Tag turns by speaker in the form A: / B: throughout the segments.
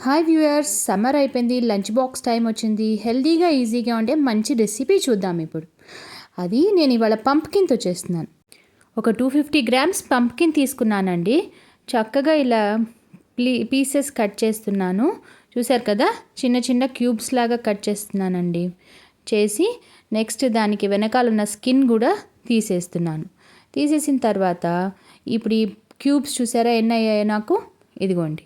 A: Hi viewers summer అయిపోయింది lunch box time వచ్చింది. హెల్తీగా ఈజీగా ఉండే మంచి రెసిపీ చూద్దాం ఇప్పుడు. అది నేను ఇవాళ పంప్కిన్తో చేస్తున్నాను. ఒక టూ ఫిఫ్టీ గ్రామ్స్ పంప్కిన్ తీసుకున్నానండి. చక్కగా ఇలా ప్లీ పీసెస్ కట్ చేస్తున్నాను. చూసారు కదా? చిన్న చిన్న క్యూబ్స్ లాగా కట్ చేస్తున్నానండి. చేసి నెక్స్ట్ దానికి వెనకాల ఉన్న స్కిన్ కూడా తీసేస్తున్నాను. తీసేసిన తర్వాత ఇప్పుడు ఈ క్యూబ్స్ చూసారా ఎన్ని అయ్యాయో నాకు? ఇదిగోండి.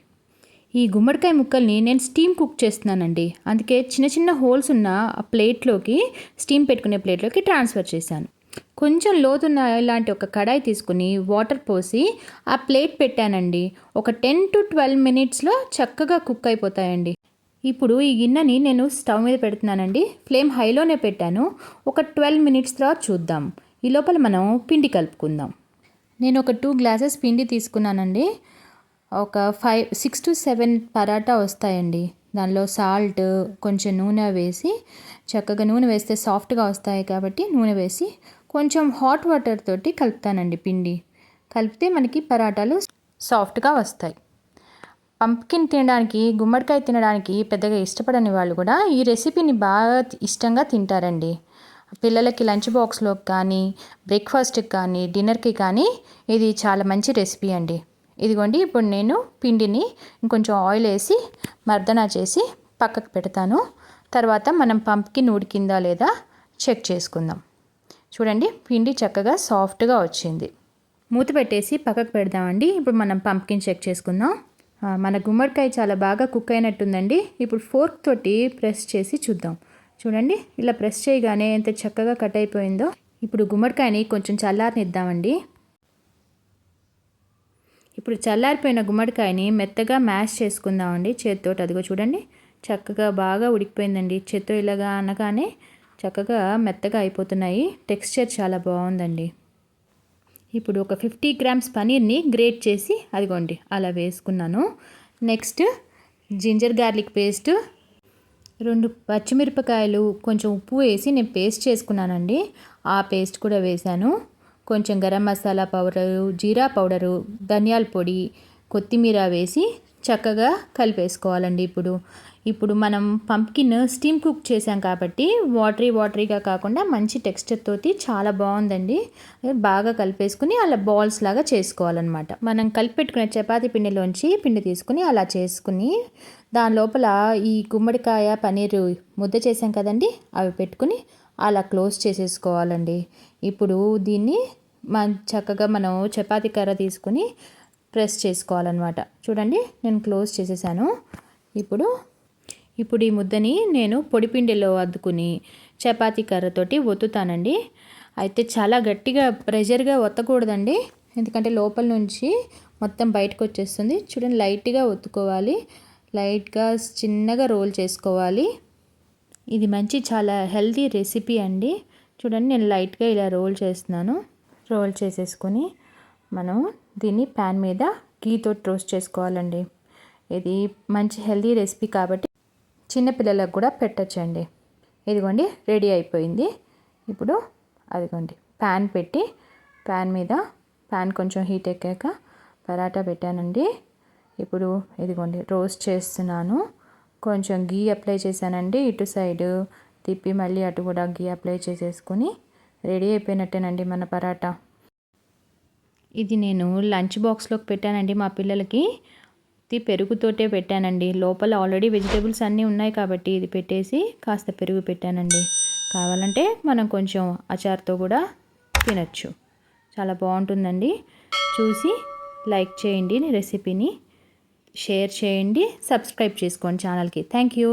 A: ఈ గుమ్మడికాయ ముక్కల్ని నేను స్టీమ్ కుక్ చేస్తున్నానండి. అందుకే చిన్న చిన్న హోల్స్ ఉన్న ఆ ప్లేట్లోకి స్టీమ్ పెట్టుకునే ప్లేట్లోకి ట్రాన్స్ఫర్ చేశాను. కొంచెం లోతున్న ఇలాంటి ఒక కడాయి తీసుకుని వాటర్ పోసి ఆ ప్లేట్ పెట్టానండి. ఒక టెన్ టు ట్వెల్వ్ మినిట్స్లో చక్కగా కుక్ అయిపోతాయండి. ఇప్పుడు ఈ గిన్నెని నేను స్టవ్ మీద పెడుతున్నానండి. ఫ్లేమ్ హైలోనే పెట్టాను. ఒక ట్వెల్వ్ మినిట్స్ తర్వాత చూద్దాం. ఈ లోపల మనం పిండి కలుపుకుందాం. నేను ఒక టూ గ్లాసెస్ పిండి తీసుకున్నానండి. ఒక five six to seven paratha వస్తాయండి. దానిలో సాల్ట్ కొంచెం నూనె వేసి చక్కగా నూనె వేస్తే సాఫ్ట్గా వస్తాయి కాబట్టి నూనె వేసి కొంచెం హాట్ వాటర్ తోటి కలుపుతానండి పిండి. కలిపితే మనకి పరాటాలు సాఫ్ట్గా వస్తాయి. పంప్కిన్ తినడానికి గుమ్మడికాయ తినడానికి పెద్దగా ఇష్టపడని వాళ్ళు కూడా ఈ రెసిపీని బాగా ఇష్టంగా తింటారండి. పిల్లలకి లంచ్ బాక్స్లోకి కానీ బ్రేక్ఫాస్ట్కి కానీ డిన్నర్కి కానీ ఇది చాలా మంచి రెసిపీ అండి. ఇదిగోండి ఇప్పుడు నేను పిండిని ఇంకొంచెం ఆయిల్ వేసి మర్దన చేసి పక్కకు పెడతాను. తర్వాత మనం పంప్కిన్ ఉడికిందా లేదా చెక్ చేసుకుందాం. చూడండి పిండి చక్కగా సాఫ్ట్గా వచ్చింది. మూత పెట్టేసి పక్కకు పెడదామండి. ఇప్పుడు మనం పంప్కిన్ చెక్ చేసుకుందాం. మన గుమ్మడికాయ చాలా బాగా కుక్ అయినట్టుందండి. ఇప్పుడు ఫోర్క్ తోటి ప్రెస్ చేసి చూద్దాం. చూడండి ఇలా ప్రెస్ చేయగానే ఎంత చక్కగా కట్ అయిపోయిందో. ఇప్పుడు గుమ్మడికాయని కొంచెం చల్లారనిద్దామండి. ఇప్పుడు చల్లారిపోయిన గుమ్మడికాయని మెత్తగా మ్యాష్ చేసుకుందామండి. చేత్తో అదిగో చూడండి. చక్కగా బాగా ఉడికిపోయిందండి. చేత్తో ఇలాగా అనగానే చక్కగా మెత్తగా అయిపోతున్నాయి. టెక్స్చర్ చాలా బాగుందండి. ఇప్పుడు ఒక ఫిఫ్టీ గ్రామ్స్ పనీర్ని గ్రేట్ చేసి అదిగోండి అలా వేసుకున్నాను. నెక్స్ట్ జింజర్ గార్లిక్ పేస్ట్ రెండు పచ్చిమిరపకాయలు కొంచెం ఉప్పు వేసి నేను పేస్ట్ చేసుకున్నానండి. ఆ పేస్ట్ కూడా వేశాను. కొంచెం గరం మసాలా పౌడరు జీరా పౌడరు ధనియాల పొడి కొత్తిమీర వేసి చక్కగా కలిపేసుకోవాలండి ఇప్పుడు. ఇప్పుడు మనం పంప్కిన్ స్టీమ్ కుక్ చేసాం కాబట్టి వాటరీ వాటరీగా కాకుండా మంచి టెక్స్చర్ తోటి చాలా బాగుందండి. బాగా కలిపేసుకుని అలా బాల్స్ లాగా చేసుకోవాలన్నమాట. మనం కలిపెట్టుకున్న చపాతి పిండిలోంచి పిండి తీసుకుని అలా చేసుకుని దాని లోపల ఈ గుమ్మడికాయ పన్నీరు ముద్ద చేసాం కదండి అవి పెట్టుకుని అలా క్లోజ్ చేసేసుకోవాలండి. ఇప్పుడు దీన్ని మన చక్కగా మనం చపాతీ కర్ర తీసుకుని ప్రెస్ చేసుకోవాలన్నమాట. చూడండి నేను క్లోజ్ చేసేసాను. ఇప్పుడు ఇప్పుడు ఈ ముద్దని నేను పొడిపిండిలో అద్దుకుని చపాతీ కర్రతోటి ఒత్తుతానండి. అయితే చాలా గట్టిగా ప్రెషర్గా ఒత్తకూడదండి. ఎందుకంటే లోపల నుంచి మొత్తం బయటకు వచ్చేస్తుంది చూడండి లైట్గా ఒత్తుకోవాలి. లైట్గా చిన్నగా రోల్ చేసుకోవాలి. ఇది మంచి చాలా హెల్తీ రెసిపీ అండి. చూడండి నేను లైట్గా ఇలా రోల్ చేస్తున్నాను. రోల్ చేసేసుకొని మనం దీన్ని ప్యాన్ మీద గీతో రోస్ట్ చేసుకోవాలండి. ఇది మంచి హెల్తీ రెసిపీ కాబట్టి చిన్నపిల్లలకు కూడా పెట్టచ్చండి. ఇదిగోండి రెడీ అయిపోయింది. ఇప్పుడు అదిగోండి ప్యాన్ పెట్టి ప్యాన్ మీద ప్యాన్ కొంచెం హీట్ ఎక్కాక పరాటా పెట్టానండి. ఇప్పుడు ఇదిగోండి రోస్ట్ చేస్తున్నాను. కొంచెం గీ అప్లై చేశానండి. ఇటు సైడ్ తిప్పి మళ్ళీ అటు కూడా గీ అప్లై చేసేసుకొని రెడీ అయిపోయినట్టేనండి మన పరాటా. ఇది నేను లంచ్ బాక్స్లోకి పెట్టానండి మా పిల్లలకి. ఇది పెరుగుతోటే పెట్టానండి. లోపల ఆల్రెడీ వెజిటేబుల్స్ అన్నీ ఉన్నాయి కాబట్టి ఇది పెట్టేసి కాస్త పెరుగు పెట్టానండి. కావాలంటే మనం కొంచెం అచార్తో కూడా తినచ్చు. చాలా బాగుంటుందండి. చూసి లైక్ చేయండి రెసిపీని. షేర్ చేయండి సబ్స్క్రైబ్ చేసుకోండి ఛానల్కి. Thank you.